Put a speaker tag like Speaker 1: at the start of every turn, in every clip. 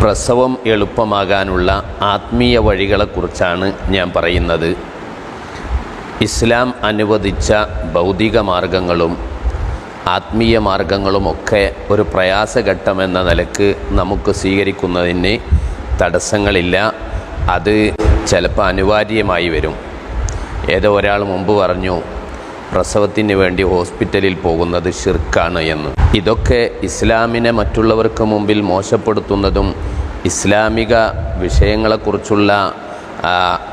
Speaker 1: പ്രസവം എളുപ്പമാകാനുള്ള ആത്മീയ വഴികളെക്കുറിച്ചാണ് ഞാൻ പറയുന്നത്. ഇസ്ലാം അനുവദിച്ച ഭൗതിക മാർഗങ്ങളും ആത്മീയ മാർഗങ്ങളുമൊക്കെ ഒരു പ്രയാസഘട്ടമെന്ന നിലയ്ക്ക് നമുക്ക് സ്വീകരിക്കുന്നതിന് തടസ്സങ്ങളില്ല. അത് ചിലപ്പോൾ അനിവാര്യമായി വരും. ഏതോ ഒരാൾ മുമ്പ് പറഞ്ഞു പ്രസവത്തിന് വേണ്ടി ഹോസ്പിറ്റലിൽ പോകുന്നത് ഷിർക്കാണ് എന്ന്. ഇതൊക്കെ ഇസ്ലാമിനെ മറ്റുള്ളവർക്ക് മുമ്പിൽ മോശപ്പെടുത്തുന്നതും ഇസ്ലാമിക വിഷയങ്ങളെക്കുറിച്ചുള്ള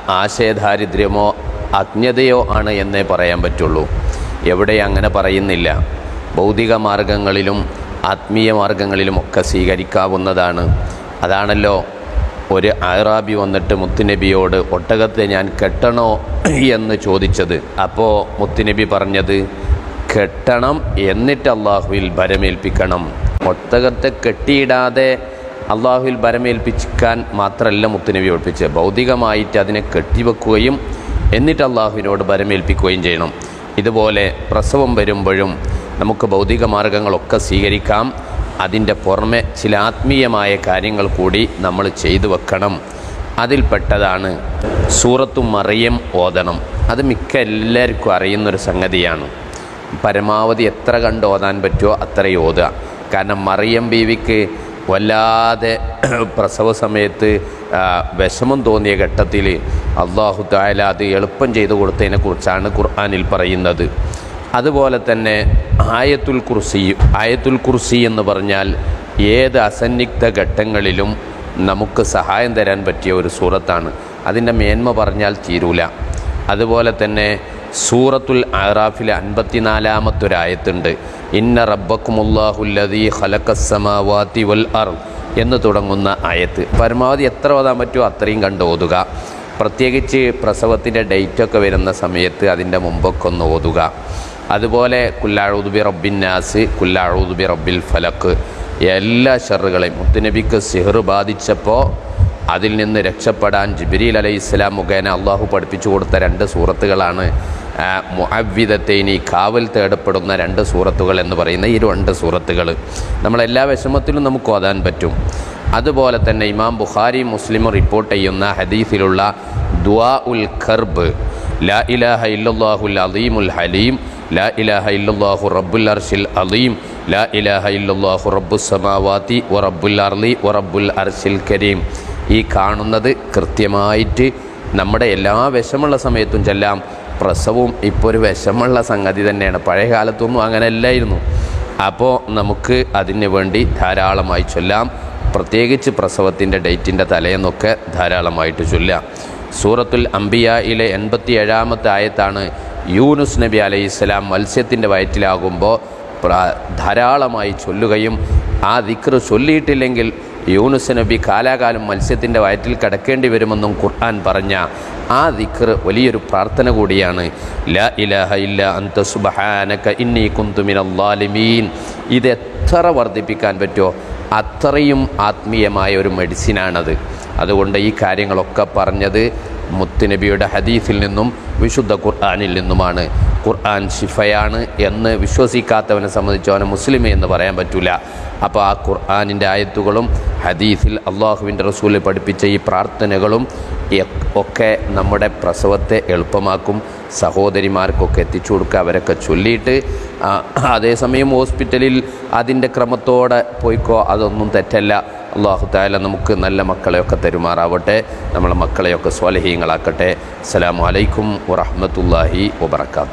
Speaker 1: ആശയദാരിദ്ര്യമോ അജ്ഞതയോ ആണ് എന്നേ പറയാൻ പറ്റുള്ളൂ. എവിടെ അങ്ങനെ പറയുന്നില്ല. ഭൗതിക മാർഗങ്ങളിലും ആത്മീയ മാർഗങ്ങളിലുമൊക്കെ സ്വീകരിക്കാവുന്നതാണ്. അതാണല്ലോ ഒരു അയറാബി വന്നിട്ട് മുത്തുനബിയോട് ഒട്ടകത്തെ ഞാൻ കെട്ടണോ എന്ന് ചോദിച്ചത്. അപ്പോൾ മുത്തുനബി പറഞ്ഞത് കെട്ടണം എന്നിട്ട് അള്ളാഹുവിൽ ഭരമേൽപ്പിക്കണം. ഒട്ടകത്തെ കെട്ടിയിടാതെ അള്ളാഹുവിൽ ഭരമേൽപ്പിക്കാൻ മാത്രമല്ല മുത്തുനബി ഒഴിപ്പിച്ച് ഭൗതികമായിട്ട് അതിനെ കെട്ടിവെക്കുകയും എന്നിട്ട് അള്ളാഹുവിനോട് ഭരമേൽപ്പിക്കുകയും ചെയ്യണം. ഇതുപോലെ പ്രസവം വരുമ്പോഴും നമുക്ക് ഭൗതിക മാർഗങ്ങളൊക്കെ സ്വീകരിക്കാം. അതിന്റെ പുറമെ ചില ആത്മീയമായ കാര്യങ്ങൾ കൂടി നമ്മൾ ചെയ്തു വെക്കണം. അതിൽപ്പെട്ടതാണ് സൂറത്തും മറിയം ഓതണം. അത് മിക്ക എല്ലാവർക്കും അറിയുന്നൊരു സംഗതിയാണ്. പരമാവധി എത്ര കണ്ട് ഓതാൻ പറ്റുമോ അത്രയും ഓതുക. കാരണം മറിയം ബീവിക്ക് വല്ലാതെ പ്രസവ സമയത്ത് വിഷമം തോന്നിയ ഘട്ടത്തിൽ അള്ളാഹു തായാല അത് എളുപ്പം ചെയ്തു കൊടുത്തതിനെക്കുറിച്ചാണ് ഖുർആാനിൽ പറയുന്നത്. അതുപോലെ തന്നെ ആയത്തുൽ കുർസി ആയത്തുൽ കുർസി എന്ന് പറഞ്ഞാൽ ഏത് അസന്നിഗ്ധ ഘട്ടങ്ങളിലും നമുക്ക് സഹായം തരാൻ പറ്റിയ ഒരു സൂറത്താണ്. അതിന്റെ മേന്മ പറഞ്ഞാൽ തീരൂല. അതുപോലെ തന്നെ സൂറത്തുൽ ആറാഫിലെ അൻപത്തിനാലാമത്തൊരായത്തുണ്ട്. ഇന്ന റബ്ബക്കുമുല്ലാഹുല്ലീ ഹലക്കസമാവാത്തി വൽ അർ എന്ന് തുടങ്ങുന്ന ആയത്ത്. പരമാവധി എത്ര ഓതാൻ പറ്റുമോ അത്രയും കണ്ട് ഓതുക. പ്രത്യേകിച്ച് പ്രസവത്തിന്റെ ഡേറ്റൊക്കെ വരുന്ന സമയത്ത് അതിന്റെ മുമ്പൊക്കെ ഒന്ന് ഓതുക. അതുപോലെ കുല്ലാഴുദുബി റബ്ബിൻ നാസ് കുല്ലാഴുദുബി റബ്ബിൽ ഫലക്ക് എല്ലാ ഷെറുകളെയും മുത്തുനബിക്ക് സിഹർ ബാധിച്ചപ്പോൾ അതിൽ നിന്ന് രക്ഷപ്പെടാൻ ജിബിരിൽ അലൈഹി ഇസ്ലാം മുഖേന അള്ളാഹു പഠിപ്പിച്ചു കൊടുത്ത രണ്ട് സൂറത്തുകളാണ്. മുഅവ്വിദത്തൈനി കാവൽ തേടപ്പെടുന്ന രണ്ട് സൂറത്തുകൾ എന്ന് പറയുന്ന ഈ രണ്ട് സൂറത്തുകൾ നമ്മളെല്ലാ വിഷമത്തിലും നമുക്ക് ഓതാൻ പറ്റും. അതുപോലെ തന്നെ ഇമാം ബുഖാരി മുസ്ലിം റിപ്പോർട്ട് ചെയ്യുന്ന ഹദീഫിലുള്ള ദുആ ഉൽ ഖർബ് ലാ ഇലാഹ ഇല്ലല്ലാഹുൽ അലീമുൽ ഹലീം ലാ ഇലാഹ ഇല്ലാഹു റബ്ബുൽ അർഷിൽ അലീം ലാ ഇലാഹ ഇല്ലല്ലാഹു റബ്ബു സമാവാത്തി വ അർലി അർളി വ റബ്ബുൽ അർഷിൽ കരീം. ഈ കാണുന്നത് കൃത്യമായിട്ട് നമ്മുടെ എല്ലാ വിഷമുള്ള സമയത്തും ചെല്ലാം പ്രസവവും ഇപ്പോൾ ഒരു വിഷമുള്ള സംഗതി തന്നെയാണ്. പഴയ കാലത്തൊന്നും അങ്ങനെ അല്ലായിരുന്നു അപ്പോൾ നമുക്ക് അതിന് വേണ്ടി ധാരാളമായി ചൊല്ലാം. പ്രത്യേകിച്ച് പ്രസവത്തിന്റെ ഡേറ്റിന്റെ തലേന്നൊക്കെ ധാരാളമായിട്ട് ചൊല്ലാം. സൂറത്തുൽ അംബിയയിലെ എൺപത്തി ഏഴാമത്തെ ആയത്താണ് യൂനുസ് നബി അലൈഹി സ്വലാം മത്സ്യത്തിന്റെ വയറ്റിലാകുമ്പോൾ ധാരാളമായി ചൊല്ലുകയും ആ ദിക്ർ ചൊല്ലിയിട്ടില്ലെങ്കിൽ യൂനുസ് നബി കാലാകാലം മത്സ്യത്തിന്റെ വയറ്റിൽ കിടക്കേണ്ടി വരുമെന്നും ഖുർആൻ പറഞ്ഞ ആ ദിക്ർ വലിയൊരു പ്രാർത്ഥന കൂടിയാണ്. ലാ ഇലാഹ ഇല്ല അന്ത സുബഹാനക ഇന്നി ഇത് എത്ര വർദ്ധിപ്പിക്കാൻ പറ്റുമോ? അത്രയും ആത്മീയമായ ഒരു മെഡിസിനാണത്. അതുകൊണ്ട് ഈ കാര്യങ്ങളൊക്കെ പറഞ്ഞത് മുത്തുനബിയുടെ ഹദീസിൽ നിന്നും വിശുദ്ധ ഖുർആാനിൽ നിന്നുമാണ്. ഖുർആൻ ശിഫയാണ് എന്ന് വിശ്വസിക്കാത്തവനെ സംബന്ധിച്ച് അവനെ മുസ്ലിമേ എന്ന് പറയാൻ പറ്റില്ല അപ്പോൾ ആ ഖുർആാനിന്റെ ആയത്തുകളും ഹദീസിൽ അള്ളാഹുവിന്റെ റസൂലിൽ പഠിപ്പിച്ച ഈ പ്രാർത്ഥനകളും ഒക്കെ നമ്മുടെ പ്രസവത്തെ എളുപ്പമാക്കും. സഹോദരിമാർക്കൊക്കെ എത്തിച്ചു കൊടുക്കുക അവരൊക്കെ ചൊല്ലിയിട്ട് അതേസമയം ഹോസ്പിറ്റലിൽ അതിന്റെ ക്രമത്തോടെ പോയിക്കോ അതൊന്നും തെറ്റല്ല. അള്ളാഹു താല നമുക്ക് നല്ല മക്കളെയൊക്കെ തരുമാറാവട്ടെ. നമ്മളെ മക്കളെയൊക്കെ സ്വലഹീങ്ങളാക്കട്ടെ. അസ്സാം വലൈക്കും വറഹ്മത്തുള്ളാഹി വബർക്കാത്തു